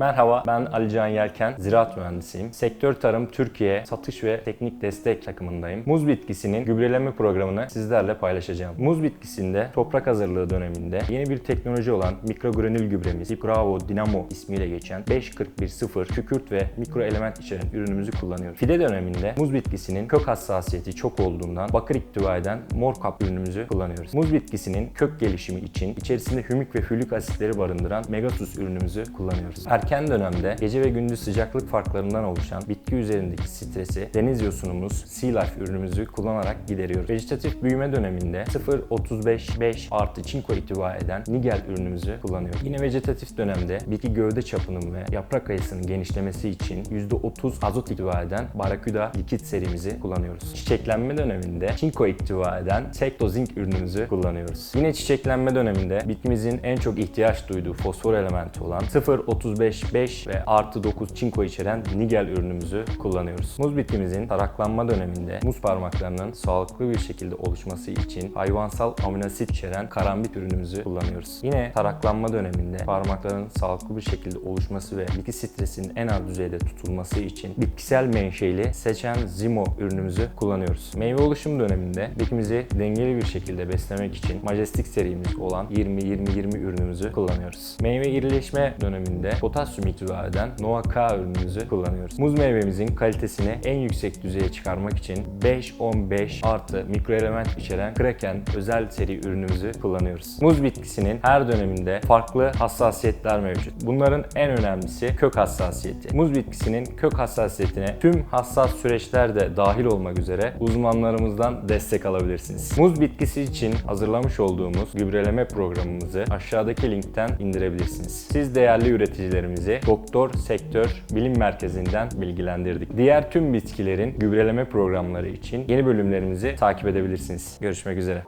Merhaba, ben Ali Can Yelken, ziraat mühendisiyim. Sektör Tarım Türkiye Satış ve Teknik Destek takımındayım. Muz bitkisinin gübreleme programını sizlerle paylaşacağım. Muz bitkisinde toprak hazırlığı döneminde yeni bir teknoloji olan mikrogranül gübremiz Bravo Dinamo ismiyle geçen 5410 kükürt ve mikro element içeren ürünümüzü kullanıyoruz. Fide döneminde muz bitkisinin kök hassasiyeti çok olduğundan bakır iktiva eden mor kap ürünümüzü kullanıyoruz. Muz bitkisinin kök gelişimi için içerisinde hümük ve fülük asitleri barındıran Megasus ürünümüzü kullanıyoruz. Erken dönemde gece ve gündüz sıcaklık farklarından oluşan bitki üzerindeki stresi deniz yosunumuz Sea Life ürünümüzü kullanarak gideriyoruz. Vejetatif büyüme döneminde 0.35-5 artı çinko ihtiva eden Nigel ürünümüzü kullanıyoruz. Yine vejetatif dönemde bitki gövde çapının ve yaprak kayısının genişlemesi için %30 azot ihtiva eden Barracuda likit serimizi kullanıyoruz. Çiçeklenme döneminde çinko ihtiva eden Secto Zinc ürünümüzü kullanıyoruz. Yine çiçeklenme döneminde bitkimizin en çok ihtiyaç duyduğu fosfor elementi olan 0.35-5 ve artı 9 çinko içeren Nigel ürünümüzü kullanıyoruz. Muz bitkimizin taraklanma döneminde muz parmaklarının sağlıklı bir şekilde oluşması için hayvansal aminoasit içeren karambit ürünümüzü kullanıyoruz. Yine taraklanma döneminde parmakların sağlıklı bir şekilde oluşması ve bitki stresinin en az düzeyde tutulması için bitkisel menşeli seçen Zimo ürünümüzü kullanıyoruz. Meyve oluşum döneminde bitkimizi dengeli bir şekilde beslemek için Majestic serimiz olan 20-20-20 ürünümüzü kullanıyoruz. Meyve irileşme döneminde potasyum ihtiva eden Nova K ürünümüzü kullanıyoruz. Muz meyvemizin kalitesini en yüksek düzeye çıkarmak için 5-15 artı mikroelement içeren Kraken özel seri ürünümüzü kullanıyoruz. Muz bitkisinin her döneminde farklı hassasiyetler mevcut. Bunların en önemlisi kök hassasiyeti. Muz bitkisinin kök hassasiyetine tüm hassas süreçler de dahil olmak üzere uzmanlarımızdan destek alabilirsiniz. Muz bitkisi için hazırlamış olduğumuz gübreleme programımızı aşağıdaki linkten indirebilirsiniz. Siz değerli üreticilerimizi Doktor Sektör Bilim Merkezi'nden bilgilendirdik. Diğer tüm bitkilerin gübreleme programları için yeni bölümlerimizi takip edebilirsiniz. Görüşmek üzere.